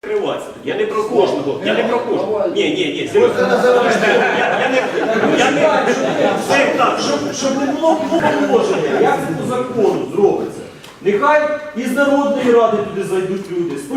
Криватися. Я не про кожного. Я не про кожного. Ні, ні, ні. серйозно. Я, не, я не, так, щоб, щоб не було положення, як це по закону зробиться. Нехай із Народної ради туди зайдуть люди, з.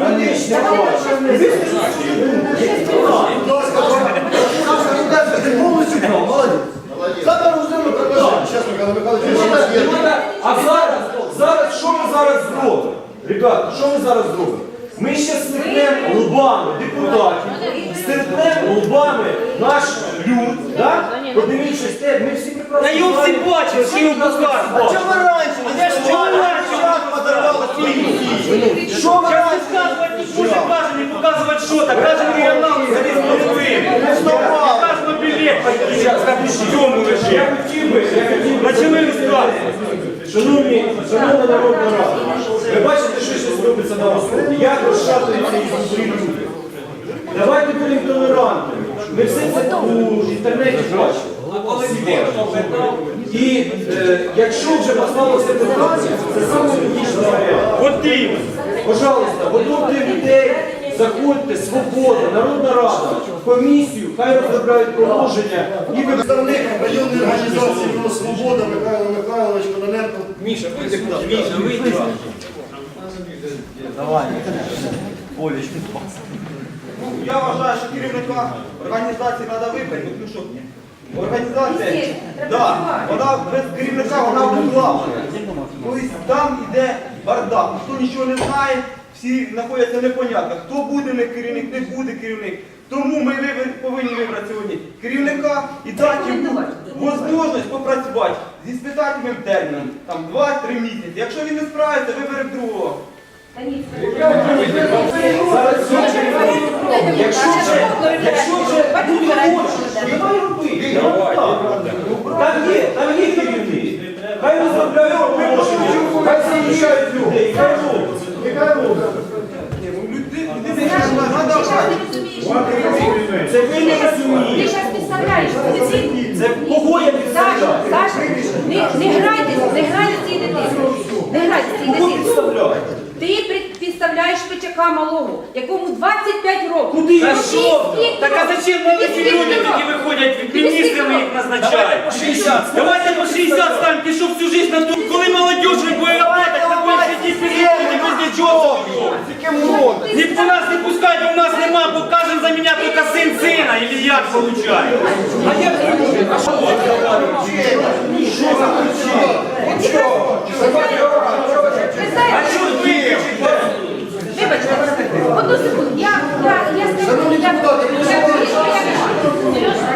А зараз, зараз, що ми зараз зробимо? Ребята, що ми зараз зробимо? Ми ще стикнемо лбами депутатів, стикнемо лбами наш люд, да? подивившись те, ми всі прекрасно Та його всі бачили, всі прекрасно А ви раніше? не Чого знімали? ви раніше? Подарували фільм? Що ви раніше? розказувати не дуже каже, не показувати що так, каже мені аналіз заліз половини. Кажемо білет, в цьому Я лежить. хотів би, я хотів би, Почали розказувати. Шановні, шановна народна рада, ви бачите, що щось робиться на Востокі, як розшатуються ізбрі люди. Давайте будемо толерантними. Ми все це у інтернеті бачимо. І е, якщо вже поставилося питання, це саме логічний варіант. Пожалуйста, готуйте людей, заходьте, свобода, народна рада, комісію, хай розробляють положення і Представник районної організації «Про Свобода» Михайло Михайлович Кононенко. Міша, вийди, Міша, вийди. Я вважаю, що керівника організації треба вибрати, ну що ні. Організація, да, вона без керівника вона обуславлена. Тобто там йде бардак, ніхто нічого не знає, всі знаходяться непонятно, хто буде не керівник, не буде керівник. Тому ми вибер- повинні вибрати сьогодні керівника і дати йому можливість попрацювати зі спитательним терміном, там 2-3 місяці. Якщо він не справиться, виберемо другого. Якщо вже, якщо вже люди хочуть, давай роби. Там є, там є керівник. Хай розробляють хай залучають людей, хай роблять. Михайло, Це ви Ти зараз підставляєш позиційні. Це кого я підставляю? Саша, не, не грайте, не грайте з цією дитиною. Не грайте цією Кого підставляю? Ти під- підставляєш пичака малого, якому 25 років. Куди? Та Тобі що? Так а зачем молоді люди років? виходять, міністрами їх назначають? по 60. Давайте по 60 станем, пішов всю жизнь на ту, коли молодіж не буде работать, на буде сидіти перед без нічого. Ніхто нас не пускає, бо в нас нема, бо кожен за мене тільки син сина, і як получає. Ви знаєте, А що ви? Вибачте, одну секунду. Я, я, я скажу, я, я,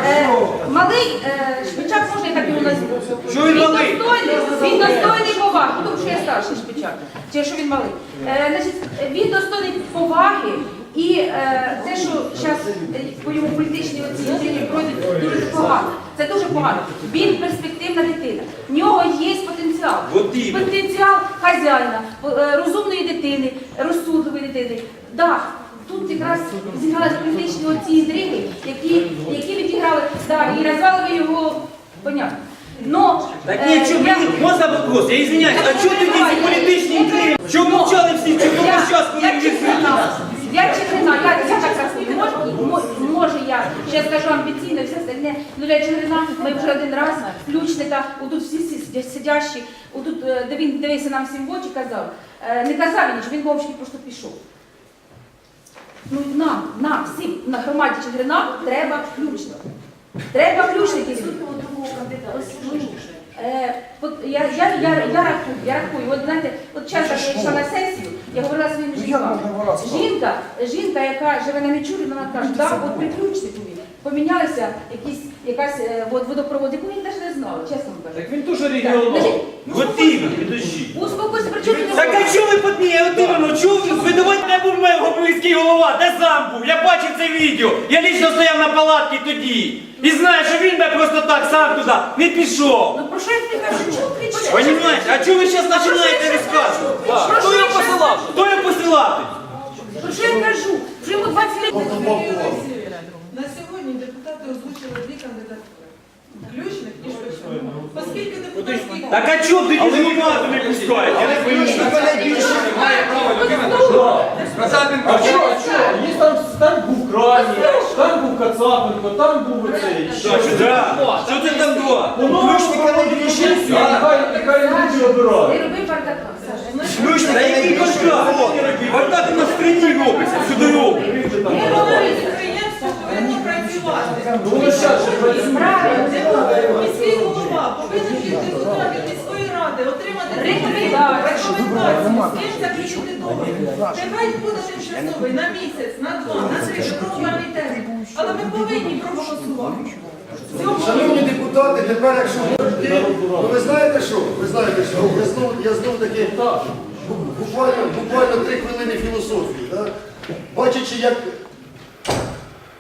Е, Малий е, можна я так його назву? Що він малий? достойний, він достойний Ну, тому що я старший Шпичак, чи що він малий. Е, значить, він достойний поваги і е, те, що зараз по йому політичній оцінці пройдуть дуже погано. Це дуже погано. Він перспективна дитина. В нього є потенціал. Потенціал хазяїна, е, розумної дитини, розсудливої дитини. Да, тут якраз зіграли політичні оці інтриги, які, які відіграли, да, і назвали ви його понятно. Но, Так е, ні, що, я- мені, можна вопрос? Я извиняюсь, а чого тоді ці політичні інтриги? Чого мовчали всі? Чого я, час, коли я чеснина, я чеснина, я, я так може я, ще скажу амбіційно, все остальне, ну я чеснина, ми вже один раз, ключника, отут всі сі- сидящі, отут, е, де він дивився нам всім в очі, казав, е, не казав він він мовчки просто пішов. Ну нам, нам, всім, на громаді Чигирина треба ключник. Треба ключників. Е, от я, я, я, я рахую, я рахую. От знаєте, от часто я йшла на сесію, я говорила своїм жінкам. Жінка, жінка, яка живе на Мічурі, вона каже, так, от приключник ключникові помінялися якісь, якась е, от, водопровод, яку він теж не знав, чесно вам кажу. Так він теж регіонал. От іменно, підожди. Успокойся, не був голова? Де сам був? Я бачив це відео. Я лічно стояв на палатці тоді. І знаю, що він би просто так сам туди не пішов. Ну про що я тобі кажу? Чого кричиш? Понимаете? А чого ви зараз починаєте розказувати? Що я посилав? Хто його посилати? Про що я кажу? Вже йому 20 років. На сьогодні депутати озвучили дві кандидатури. Ключник і Швичок. Оскільки депутатський Так а чого громаду не пускають? Я не розумію. Ключника найбільше. Кацапенко, що? що? Є там, там був Крані, там був Кацапенко, там був оцей. Що ти там? Що ти там два? Ключника не більшість, нехай люди Не роби бардака, Саша. Ключника не більшість. Бардак у нас в країні робиться, всюди робить. Не говори підприємство, повинно працювати. Ну, ну, щас же працює. Правильно. Міський голова повинен піти туди ради отримати Рекомендації. рекомендації, з ким заключити договір. Нехай буде тимчасовий на місяць, на два, на три, випробувальний термін. Але ми повинні проголосувати. Шановні депутати, тепер якщо ну ви знаєте що? Ви знаєте що? Я знову, я знову таки буквально, буквально три хвилини філософії. Да? Бачачи, як,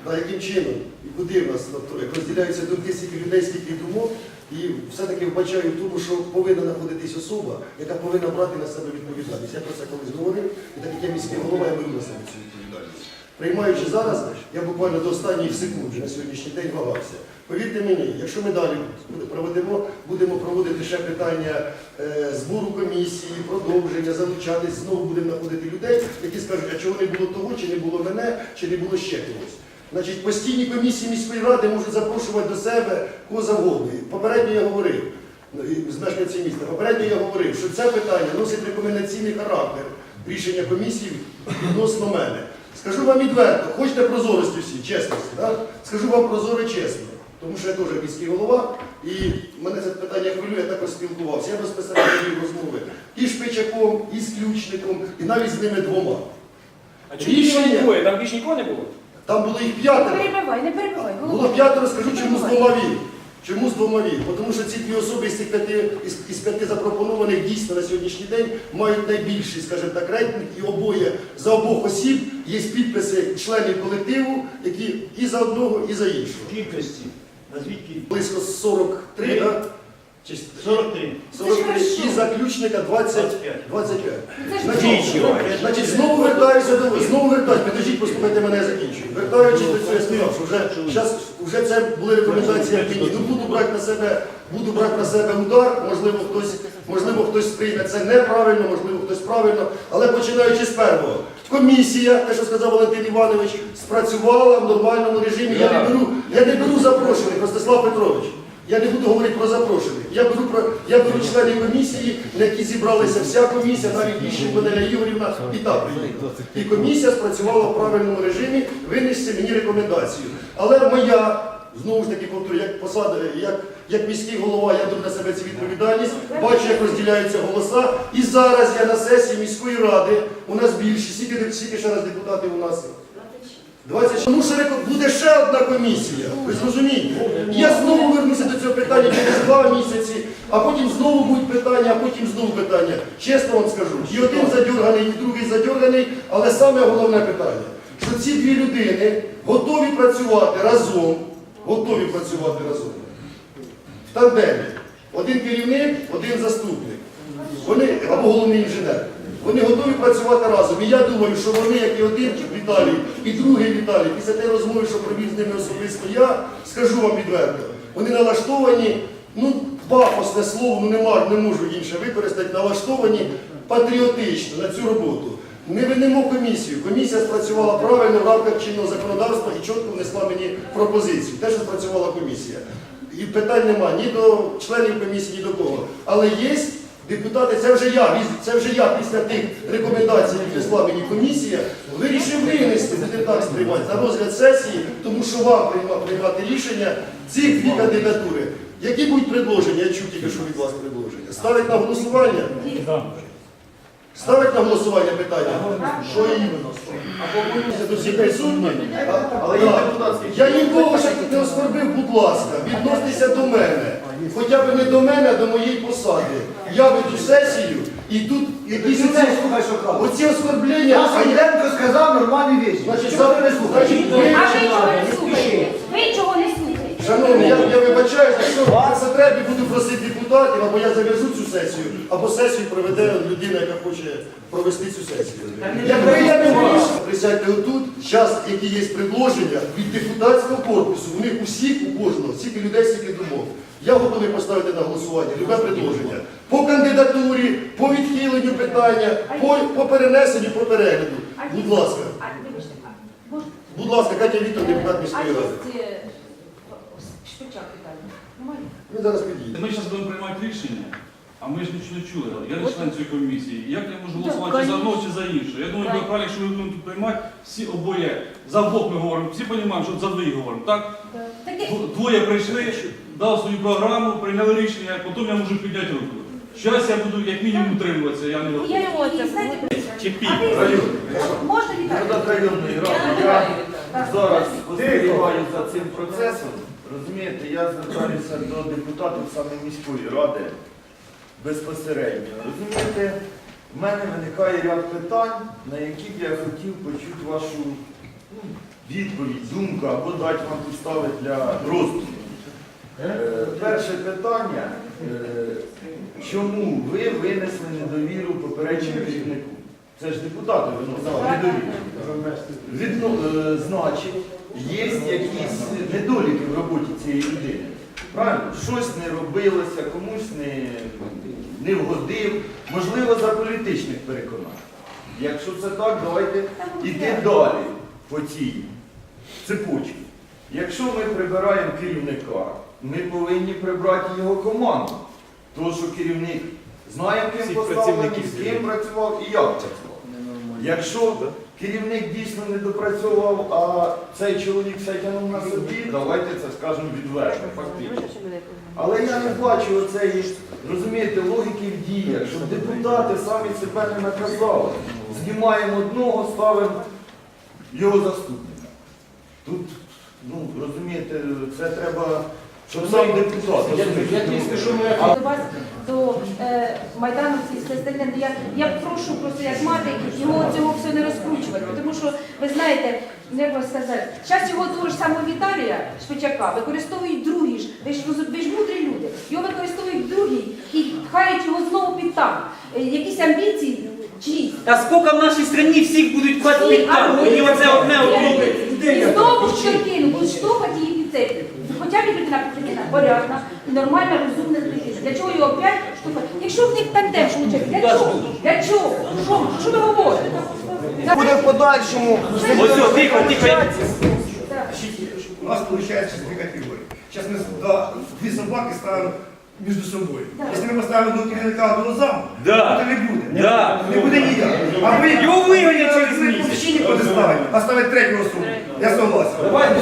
да, яким чином і куди в нас тобто, як розділяються думки стільки людей, скільки думок, і все-таки вбачаю тому, що повинна знаходитись особа, яка повинна брати на себе відповідальність. Я про це колись говорив, і так як я міський голова, я беру на себе цю відповідальність. Приймаючи зараз, я буквально до останніх секунд на сьогоднішній день вагався. Повірте мені, якщо ми далі проведемо, будемо проводити ще питання е, збору комісії, продовження, залучатись, знову будемо знаходити людей, які скажуть, а чого не було того, чи не було мене, чи не було ще когось. Значить, постійні комісії міської ради можуть запрошувати до себе кого завгодно. Попередньо я говорив, ну, з мешканців міста, попередньо я говорив, що це питання носить рекомендаційний характер рішення комісії відносно мене. Скажу вам відверто, хочете прозорості всі, чесності, да? скажу вам прозоро і чесно. Тому що я теж міський голова, і мене це питання хвилює, я також спілкувався. Я безпосередньо вів розмови і з Шпичаком, і з Ключником, і навіть з ними двома. А чому не? Там більш нікого не було? Там було їх п'ятеро. Не перебивай, не перебивай. Було п'ятеро, скажу, чому з двома він. Чому з двома він? Тому що ці дві особи із цих п'яти, із, із п'яти запропонованих дійсно на сьогоднішній день мають найбільший, скажімо так, рейтинг, і обоє за обох осіб є підписи членів колективу, які і за одного, і за іншого. Кількості. Назвіть кількість. Близько 43, Три. так? Чи 43. 43 і заключника 20, 25. Це Значить, знову вертаюся до знову вертаюся. Підождіть, послухайте мене, я закінчую. Вертаючись до цього, я сказав, що вже, щас, вже це були рекомендації як. Ну буду брати на себе, буду брати на себе удар, можливо, хтось, можливо, хтось сприйме це неправильно, можливо, хтось правильно, але починаючи з першого. Комісія, те, що сказав Валентин Іванович, спрацювала в нормальному режимі. Я не беру, я не беру запрошених, Ростислав Петрович. Я не буду говорити про запрошених. Я беру про я беру членів комісії, на які зібралася вся комісія, навіть Іщенко Неля Ігорівна, і так. І комісія спрацювала в правильному режимі, винести мені рекомендацію. Але моя, знову ж таки повторю, як посада, як, як міський голова, я беру на себе цю відповідальність, бачу, як розділяються голоса. І зараз я на сесії міської ради, у нас більше, скільки ще раз депутатів у нас? 20. Тому що буде ще одна комісія. Ви зрозумієте? Я знову вернуся до цього питання через два місяці, а потім знову будуть питання, а потім знову питання. Чесно вам скажу, і один задерганий, і другий задерганий, але саме головне питання, що ці дві людини готові працювати разом, готові працювати разом. В тандемі. Один керівник, один заступник. Вони або головний інженер. Вони готові працювати разом. І я думаю, що вони, як і один Віталій, і другий Віталій, після тієї розмови, що провів з ними особисто я, скажу вам відверто, вони налаштовані, ну, пафосне слово, ну нема, не можу інше використати, налаштовані патріотично на цю роботу. Ми винемо комісію. Комісія спрацювала правильно в рамках чинного законодавства і чітко внесла мені пропозицію. Те, що спрацювала комісія. І питань нема ні до членів комісії, ні до кого. Але є депутати, це вже я, це вже я після тих рекомендацій, які внесла мені комісія, вирішив винести, буде так сприймати, на розгляд сесії, тому що вам прийма- приймати рішення цих дві кандидатури. Які будуть предложення? Я чув тільки що від вас предложення. Ставить на голосування? Ставить на голосування питання? Що іменно? Це до всіх присутні? Але. Я нікого ще не оскорбив, будь ласка, відносьтеся до мене. Хоча б не до мене, а до моєї посади. Я веду сесію і тут якісь оці, оці оскорблення. Сиденко сказав нормальні речі. Значить, завтра не слухайте. А ви чого не слухаєте? Ви чого не слухаєте? Шановні, я, я вибачаюся, якщо по потребі буду просити депутатів, або я зав'яжу цю сесію, або сесію проведе людина, яка хоче провести цю сесію. Якби я не вирішив, присядьте отут, зараз, які є предложення від депутатського корпусу, у них усіх, у кожного, стільки людей, стільки думок. Я готовий поставити на голосування любе предложення. По кандидатурі, по відхиленню питання, по, по перенесенню, по перегляду. Будь ласка. Будь ласка, Катя Віктор, депутат міської ради. Шпичак Ми зараз підійдемо. Ми зараз будемо приймати рішення а ми ж нічого не чули. Я не член цієї комісії. Як я можу голосувати чи за одного, чи за інше? Я думаю, правильно, якщо ми будемо тут приймати, всі обоє за двох ми говоримо, всі розуміємо, що за двоїх говоримо. Так? Двоє прийшли, дав свою програму, прийняли рішення, потім я можу підняти руку. Зараз я буду як мінімум утримуватися, я не я готовий. його це Чи пі? а ви можна я зараз спостерігаю за цим процесом. Розумієте, я звертаюся до депутатів саме міської ради безпосередньо. Розумієте, в мене виникає ряд питань, на які б я хотів почути вашу ну, відповідь, думку або дати вам підстави для роздуму. Е, Перше питання, е, чому ви винесли недовіру попередньому керівнику? Це ж депутати виносили недовіру. Відно, е, значить, є якісь недоліки в роботі цієї людини. Правильно? Щось не робилося, комусь не, не вгодив, можливо, за політичних переконань. Якщо це так, давайте йти далі по цій цепочці. Якщо ми прибираємо керівника, ми повинні прибрати його команду. Тому що керівник знає, ким поставлений, з ким працював і як працював. Якщо керівник дійсно не допрацьовував, а цей чоловік все тягнув на собі, давайте це скажемо відверто, фактично. Але я не бачу оцеї, розумієте, логіки в діях, щоб депутати самі себе не наказали. Знімаємо одного, ставимо його заступника. Тут, ну, розумієте, це треба, щоб сам депутат. Я, я тільки що ми до вас до е, Майдану ці стелен. Я, я прошу просто як мати його цього все не розкручувати, тому що ви знаєте, ну, як вам сказати, зараз його того ж самого Віталія Шпичака використовують другі ж, ви ж розум- ви ж мудрі люди. Його використовують другі і пхають його знову під там. Е, якісь амбіції чиїсь. Та скільки в нашій країні всіх будуть класти під там? Мені оце одне одне. І знову ж щокину, будуть штовхати її Хоча людина людина порядна, нормальна, розумна людина. Для чого його п'ять штовхати? Якщо в них тандем виходить, для чого? Для чого? Що, що ви говорите? Буде в подальшому. Ось, о, тихо, тихо. У нас виходить дві категорії. Зараз ми дві собаки ставим между собой. Если мы поставим одного керівника, одного заму, Да. то не буде. Да. Не буде ніяк. А ви Його вигонять через місяць. взагалі нікого а ставить третього особу. Я согласен. Давайте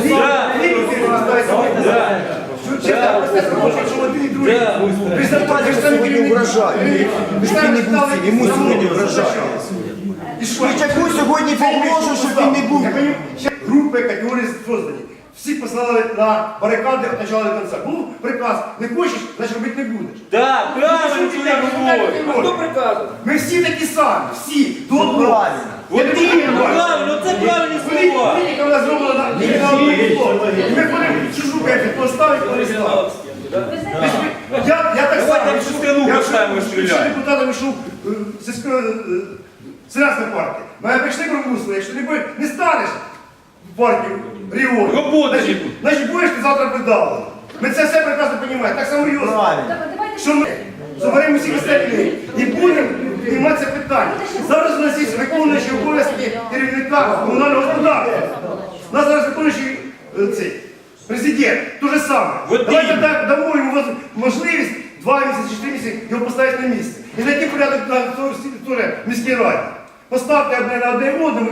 і йому сьогодні вражає. Що? Сьогодні поможу, щоб він не був. Групи, категорії создані. Всі послали на барикади від початку до кінця. Ну, приказ, не хочеш, значить робити не будеш. Так, правильно, чоловік говорить. Хто приказує? Ми всі такі самі, всі, до одного. От іменно, правильно, це правильні слова. Політика вона зроблена на. Ми ходимо чужу кефі, поставить, не ставить. Я, я так Давайте само. в шестерну Я поставимо, ще- стріляємо. ще депутатом йшов е, сільської е, селянської партії. Мене прийшли промусили, якщо не станеш в партію регіону. Роботи Значить, буде. значить будеш ти завтра придавлений. Ми це все прекрасно розуміємо. Так само і Що ми зберемо всіх остальних і будемо це питання. Зараз у нас є виконуючі обов'язки керівника комунального господарства. У нас зараз виконуючий е, цей президент. То же саме. От Давайте іменно. да- дамо йому воз- можливість два місяці, чотири місяці його поставити на місце. І знайти порядок на цьому- цьому міській раді. Поставте одне на одне одному.